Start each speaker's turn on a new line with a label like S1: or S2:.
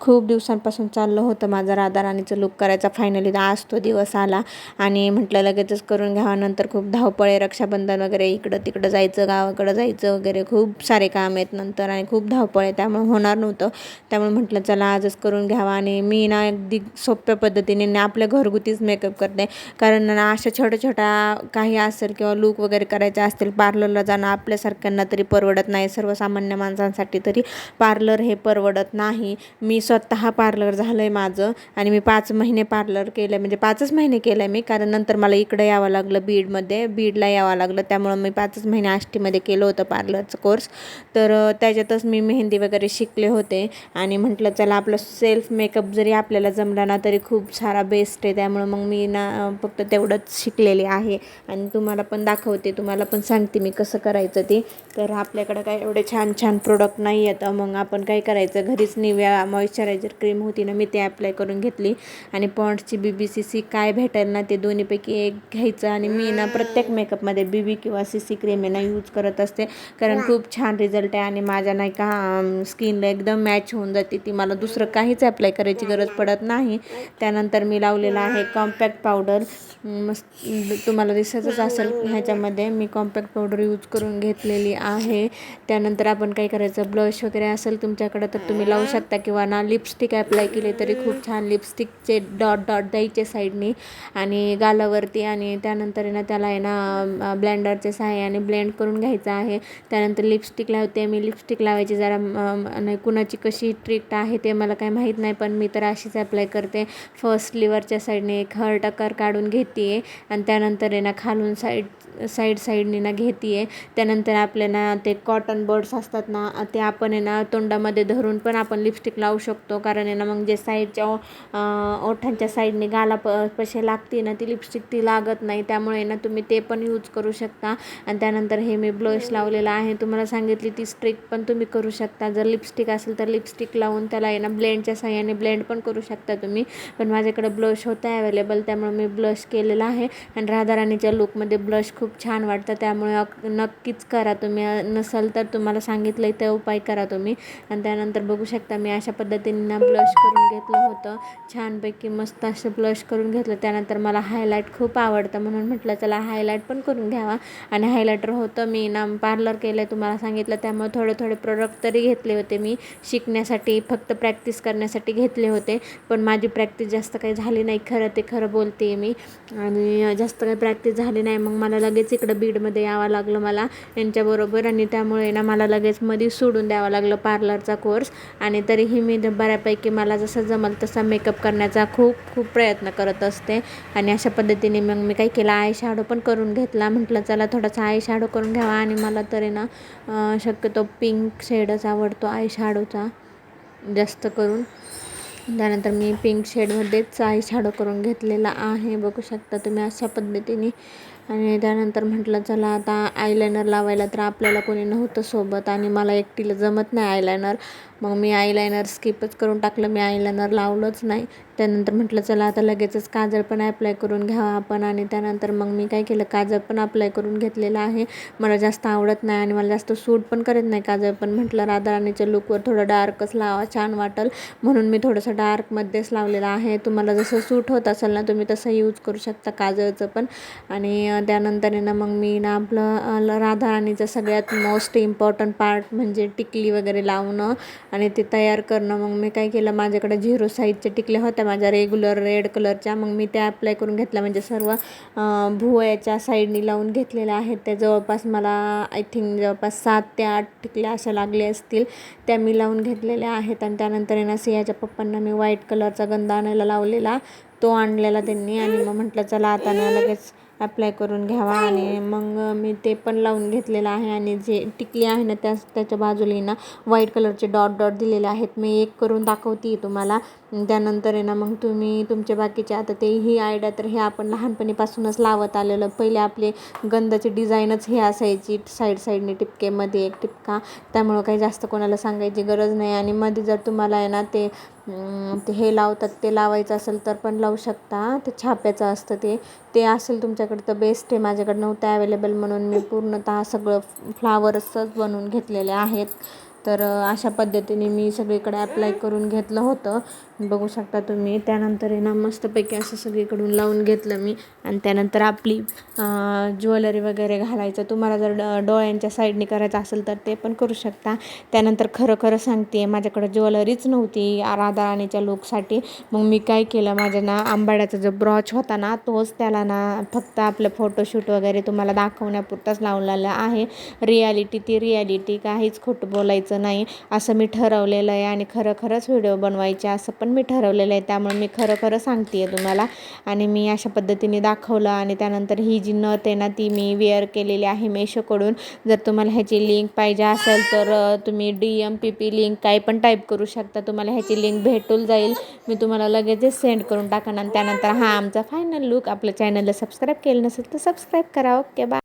S1: खूप दिवसांपासून चाललं होतं माझा राधाराणीचं लुक करायचा फायनली आज तो दिवस आला. आणि म्हटलं लगेचच करून घ्यावा. नंतर खूप धावपळ आहे. रक्षाबंधन वगैरे इकडं तिकडं जायचं गावाकडं जायचं वगैरे. खूप सारे काम आहेत नंतर आणि खूप धावपळ आहे. त्यामुळे होणार नव्हतं. त्यामुळे म्हटलं चला आजच करून घ्यावा. आणि मी ना अगदी सोप्या पद्धतीने ना आपल्या घरगुतीच मेकअप करते. कारण ना अशा छोट्या छोट्या काही असेल किंवा लूक वगैरे करायचे असतील पार्लरला जाणं आपल्यासारख्यांना तरी परवडत नाही. सर्वसामान्य माणसांसाठी तरी पार्लर हे परवडत नाही. मी स्वतः पार्लर झालं आहे माझं आणि मी पाच महिने पार्लर केलं म्हणजे पाचच महिने केलं आहे मी कारण नंतर मला इकडं यावं लागलं बीडमध्ये. बीडला यावं लागलं त्यामुळं मी पाचच महिने आष्टीमध्ये केलं होतं पार्लरचं कोर्स. तर त्याच्यातच मी मेहंदी वगैरे शिकले होते आणि म्हटलं चला आपलं सेल्फ मेकअप जरी आपल्याला जमला ना तरी खूप सारा बेस्ट आहे. त्यामुळं मग मी ना फक्त तेवढंच शिकलेले आहे आणि तुम्हाला पण दाखवते तुम्हाला पण सांगते मी कसं करायचं ते. तर आपल्याकडं काय एवढे छान छान प्रोडक्ट नाही येतं मग आपण काय करायचं? घरीच निव्या मॉइश्चरायझर क्रीम होती ना मी ते अप्लाय करून घेतली. आणि पॉन्ड्सची बी बी सी सी काय भेटेल ना ते दोन्हीपैकी एक घ्यायचं. आणि मी ना प्रत्येक मेकअपमध्ये बी बी किंवा सी सी क्रीम आहे ना यूज करत असते. कारण खूप छान रिझल्ट आहे आणि माझ्या नाही का स्किनला एकदम मॅच होऊन जाते. ती मला दुसरं काहीच अप्लाय करायची गरज पडत नाही. त्यानंतर मी लावलेला आहे कॉम्पॅक्ट पावडर मस्त तुम्हाला दिसतच असेल ह्याच्यामध्ये. मी कॉम्पॅक्ट पावडर यूज करून घेतलेली आहे. त्यानंतर आपण काय करायचं ब्लश वगैरे असेल तुमच्याकडं तर तुम्ही लावू शकता किंवा ना लिपस्टिक अप्लाय केले तरी खूप छान लिपस्टिकचे डॉट डॉट द्यायचे साईडनी आणि गालावरती आणि त्यानंतर आहे ना त्याला आहे ना ब्लेंडरच्या सहाय्याने ब्लेंड करून घ्यायचं आहे. त्यानंतर लिपस्टिक लावते मी. लिपस्टिक लावायची जरा नाही कुणाची कशी ट्रिक्ट आहे ते मला काही माहीत नाही पण मी तर अशीच अप्लाय करते. फर्स्ट लिवरच्या साईडने एक हर्ट आकार काढून घेते आहे आणि त्यानंतर आहे ना खालून साईड साईड साईडने ना घेते आहे त्यानंतर आपल्याला ते कॉटन बर्ड्स असतात ना ते आपण आहे ना तोंडामध्ये धरून पण आपण लिपस्टिक लावू शकतो. कारण आहे ना मग जे साईडच्या ओठांच्या साईडने गाला प पशे लागते ना ती लिपस्टिक ती लागत नाही. त्यामुळे ना तुम्ही ते पण यूज करू शकता. आणि त्यानंतर हे मी ब्लश लावलेलं आहे. तुम्हाला सांगितली ती स्ट्रिक पण तुम्ही करू शकता. जर लिपस्टिक असेल तर लिपस्टिक लावून त्याला आहे ना ब्लेंडच्या साह्याने ब्लेंड पण करू शकता तुम्ही. पण माझ्याकडे ब्लश होता अवेलेबल त्यामुळे मी ब्लश केलेला आहे. आणि राधाराणीच्या लुकमध्ये ब्लश खूप छान वाटतं. त्यामुळे नक्कीच करा तुम्ही. नसेल तर तुम्हाला सांगितलं ते उपाय करा तुम्ही. आणि त्यानंतर बघू शकता मी अशा पद्धतीने त्यांना ब्लश करून घेतलं होतं. छानपैकी मस्त असं ब्लश करून घेतलं. त्यानंतर मला हायलाईट खूप आवडतं म्हणून म्हटलं चला हायलाईट पण करून घ्यावा. आणि हायलायटर होतं. मी ना पार्लर केलं आहे तुम्हाला सांगितलं. त्यामुळे थोडे थोडे प्रोडक्ट तरी घेतले होते मी. शिकण्यासाठी फक्त प्रॅक्टिस करण्यासाठी घेतले होते. पण माझी प्रॅक्टिस जास्त काही झाली नाही. खरं ते खरं बोलते मी. आणि जास्त काही प्रॅक्टिस झाली नाही. मग मला लगेच इकडं बीडमध्ये यावं लागलं मला यांच्याबरोबर. आणि त्यामुळे ना मला लगेच मध्ये सोडून द्यावं लागलं पार्लरचा कोर्स आणि तरीही मी बऱ्यापैकी मला जसं जमल तसा मेकअप करण्याचा खूप खूप प्रयत्न करत असते. आणि अशा पद्धतीने मग मी काय केलं. आय शॅडो पण करून घेतला. म्हटलं चला थोडासा आय शॅडो करून घ्यावा. आणि मला तरी ना शक्यतो पिंक शेडच आवडतो आय शॅडोचा जास्त करून. त्यानंतर मी पिंक शेडमध्येच आय शॅडो करून घेतलेला आहे. बघू शकता तुम्ही अशा पद्धतीने. आणि त्यानंतर म्हटलं चला आता आयलायनर लावायला तर आपल्याला कोणी नव्हतं सोबत आणि मला एकटीला जमत नाही आयलायनर मग मी आयलायनर स्किपच करून टाकलं. मी आयलायनर लावलंच नाही. त्यानंतर म्हटलं चला आता लगेचच काजळ पण अप्लाय करून घ्यावा आपण. आणि त्यानंतर मग मी काय केलं काजळ पण अप्लाय करून घेतलेलं आहे. मला जास्त आवडत नाही आणि मला जास्त सूट पण करत नाही काजळ पण. म्हटलं राधाराणीच्या लुकवर थोडं डार्कच लावा छान वाटेल. म्हणून मी थोडंसं डार्कमध्येच लावलेलं आहे. तुम्हाला जसं सूट होत असेल ना तुम्ही तसं यूज करू शकता काजळचं पण. आणि त्यानंतर ना मग मी ना आपलं राधाराणीचा सगळ्यात मोस्ट इम्पॉर्टंट पार्ट म्हणजे टिकली वगैरे लावणं आणि ते तयार करणं. मग मी काय केलं माझ्याकडे झिरो साईजच्या टिकल्या होत्या माझ्या रेग्युलर रेड कलरच्या मग मी त्या अप्लाय करून घेतल्या. म्हणजे सर्व भुवयाच्या साईडनी लावून घेतलेल्या आहेत. त्या जवळपास मला आय थिंक जवळपास सात ते आठ टिकल्या अशा लागल्या असतील. त्या मी लावून घेतलेल्या आहेत. आणि त्यानंतर आहे ना सियाच्या पप्पांना मी व्हाईट कलरचा गंध आणायला लावलेला. तो आणलेला त्यांनी आणि मग म्हटलं चला आता ना लगेच अप्लाय करून घ्यावा आणि मग मी ते पण लावून घेतलेलं आहे आणि जे टिकली आहे ना त्या त्याच्या बाजूला ना व्हाईट कलरचे डॉट डॉट दिलेले आहेत. मी एक करून दाखवते तुम्हाला. त्यानंतर आहे ना मग तुम्ही तुमचे बाकीचे आता ते ही आयडिया तर हे आपण लहानपणीपासूनच लावत आलेलं. पहिले आपले गंधाची डिझाईनच हे असायची साईड साईडने टिपकेमध्ये एक टिपका त्यामुळं काही जास्त कोणाला सांगायची गरज नाही. आणि मध्ये जर तुम्हाला आहे ना ते ते हे लावतात ते लावायचं असेल तर पण लावू शकता. ते छाप्याचं असतं ते. ते असेल तुमच्याकडे तर बेस्ट आहे. माझ्याकडे नव्हतं अवेलेबल म्हणून मी पूर्णतः सगळं फ्लावर्सच बनवून घेतलेले आहेत. तर अशा पद्धतीने मी सगळीकडे अप्लाय करून घेतलं होतं. बघू शकता तुम्ही त्यानंतर आहे ना मस्तपैकी असं सगळीकडून लावून घेतलं मी. आणि त्यानंतर आपली ज्वेलरी वगैरे घालायचं. तुम्हाला जर ड डोळ्यांच्या साईडने करायचं असेल तर ते पण करू शकता. त्यानंतर खरं खरं सांगते माझ्याकडे ज्वेलरीच नव्हती राधा राणीच्या लुकसाठी मग मी काय केलं माझ्या ना आंबाड्याचा जो ब्रॉच होता ना तोच त्याला ना फक्त आपलं फोटोशूट वगैरे तुम्हाला दाखवण्यापुरताच लावलेला आहे. रियालिटी ती रियालिटी काहीच खोटं बोलायचं नाही. असं मी ठरवलेलं आहे आणि खरं खरंच व्हिडिओ बनवायचे असं पण मी ठरवलेलं आहे. त्यामुळे मी खरं खरं सांगते आहे तुम्हाला. आणि मी अशा पद्धतीने दाखवलं आणि त्यानंतर ही जी नथ आहे ना ती मी वेअर केलेली आहे मेशोकडून. जर तुम्हाला ह्याची लिंक पाहिजे असेल तर तुम्ही D M P P link काही पण टाईप करू शकता. तुम्हाला ह्याची लिंक भेटून जाईल. मी तुम्हाला लगेचच सेंड करून टाकणार आणि त्यानंतर हा आमचा फायनल लुक आपल्या चॅनलला सबस्क्राईब केलं नसेल तर सबस्क्राईब करा. Okay bye